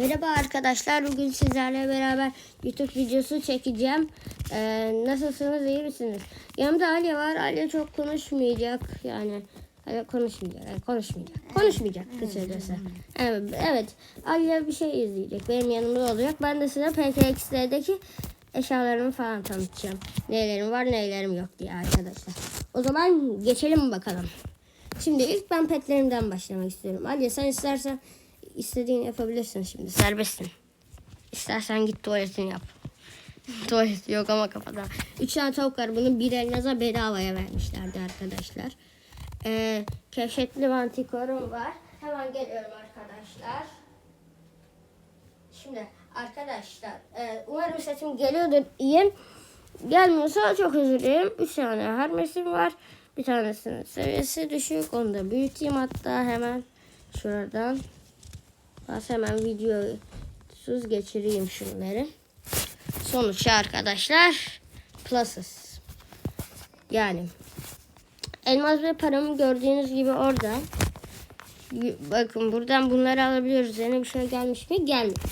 Merhaba arkadaşlar. Bugün sizlerle beraber YouTube videosu çekeceğim. Ee, nasılsınız? iyi misiniz? Yanımda Ali var. Ali çok konuşmayacak. Yani Ali konuşmayacak. Yani konuşmayacak. Konuşmayacak kısacası. Evet, evet. Ali bir şey izleyecek. Benim yanımda olacak. Ben de size PKX'deki eşyalarımı falan tanıtacağım. Nelerim var nelerim yok diye arkadaşlar. O zaman geçelim bakalım. Şimdi ilk ben petlerimden başlamak istiyorum. Ali sen istersen istediğini yapabilirsin şimdi. Serbestsin. İstersen git tuvaletini yap. Tuvalet yok ama kafada. Üç tane tavuk var. Bunu bir elinize bedavaya vermişlerdi arkadaşlar. Ee, keşfetli mantikorum var. Hemen geliyorum arkadaşlar. Şimdi arkadaşlar e, umarım sesim geliyordur iyi. Gelmiyorsa çok özür dilerim. Üç tane hermesim var. Bir tanesinin seviyesi düşük. Onu da büyüteyim hatta hemen şuradan. Bas hemen videoyu suz geçireyim şunları. Sonuçta arkadaşlar pluses. Yani elmas ve paramı gördüğünüz gibi orada. Bakın buradan bunları alabiliyoruz. Yeni bir şey gelmiş mi? Gelmiş.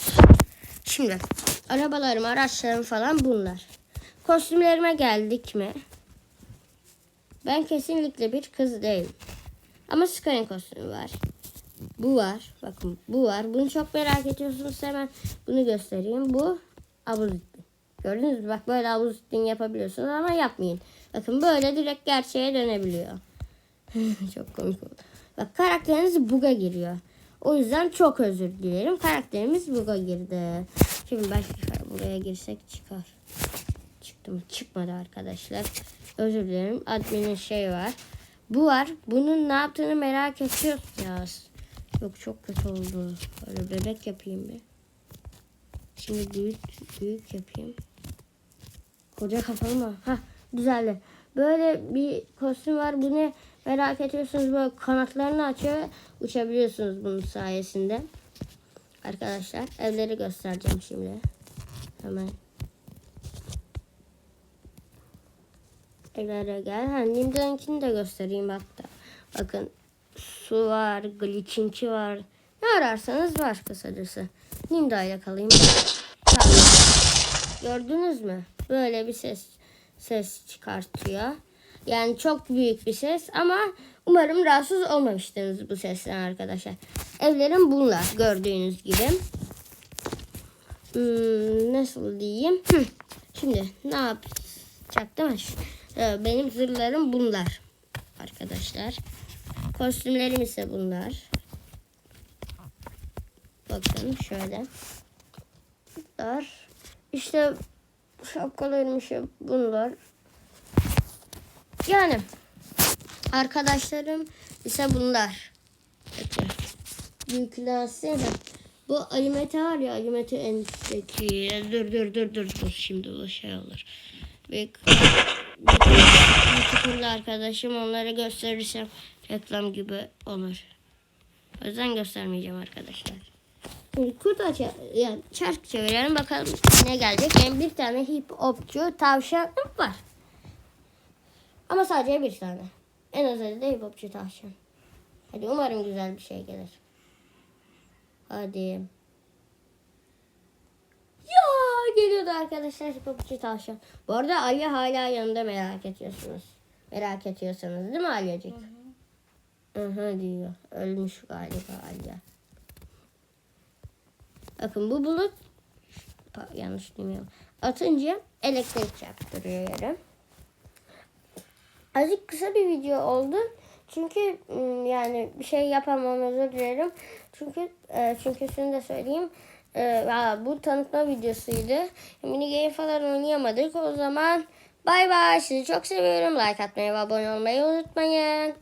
Şimdi arabalarım, araçlarım falan bunlar. Kostümlerime geldik mi? Ben kesinlikle bir kız değilim. Ama Skyrim kostümü var. Bu var. Bakın bu var. Bunu çok merak ediyorsunuz. Hemen bunu göstereyim. Bu abuzittin. Gördünüz mü? Bak böyle abuzittin yapabiliyorsunuz ama yapmayın. Bakın böyle direkt gerçeğe dönebiliyor. çok komik oldu. Bak karakteriniz buga giriyor. O yüzden çok özür dilerim. Karakterimiz buga girdi. Şimdi başka buraya girsek çıkar. Çıktı mı? Çıkmadı arkadaşlar. Özür dilerim. Admin'in şey var. Bu var. Bunun ne yaptığını merak ediyoruz ya. Yok çok kötü oldu. Böyle bebek yapayım bir. Şimdi büyük büyük yapayım. Koca kafalı mı? Ha güzeldi. Böyle bir kostüm var. Bunu merak ediyorsunuz. Böyle kanatlarını açıyor. ve Uçabiliyorsunuz bunun sayesinde. Arkadaşlar evleri göstereceğim şimdi. Hemen. Evlere gel. Ha, Nimda'nkini de göstereyim hatta. Bakın su var, glitchinki var. Ne ararsanız var kısacası. Nimda ile kalayım. Tamam. Gördünüz mü? Böyle bir ses ses çıkartıyor. Yani çok büyük bir ses ama umarım rahatsız olmamıştınız bu sesten arkadaşlar. Evlerim bunlar gördüğünüz gibi. Hmm, nasıl diyeyim? Hı. Şimdi ne yapacaktım? Ee, Benim zırhlarım bunlar arkadaşlar. Kostümlerim ise bunlar. Bakın şöyle. Bunlar. İşte şapkalarım işte bunlar. Yani arkadaşlarım ise bunlar. Peki. Yüklensin. Bu alimete var ya alimete en üstteki. Dur dur dur dur dur. Şimdi o şey olur. Ve YouTuber'lı arkadaşım onları gösterirsem reklam gibi olur. O yüzden göstermeyeceğim arkadaşlar. Aç yani çark çevirelim bakalım ne gelecek. Yani bir tane hip hopçu tavşan var. Ama sadece bir tane. En azından da hip hopçu tavşan. Hadi umarım güzel bir şey gelir. Hadi. Ya geliyordu arkadaşlar hip hopçu tavşan. Bu arada Alya hala yanında merak ediyorsunuz. Merak ediyorsanız değil mi Alyacık? Hı hı diyor. Ölmüş galiba Alya. Bakın bu bulut yanlış bilmiyorum. Atınca elektrik çarptırıyor yere. Azıcık kısa bir video oldu. Çünkü ım, yani bir şey yapamam özür dilerim. Çünkü e, çünkü şunu da söyleyeyim. Bu tanıtma videosuydu. Mini game falan oynayamadık. O zaman bay bay. Sizi çok seviyorum. Like atmayı ve abone olmayı unutmayın.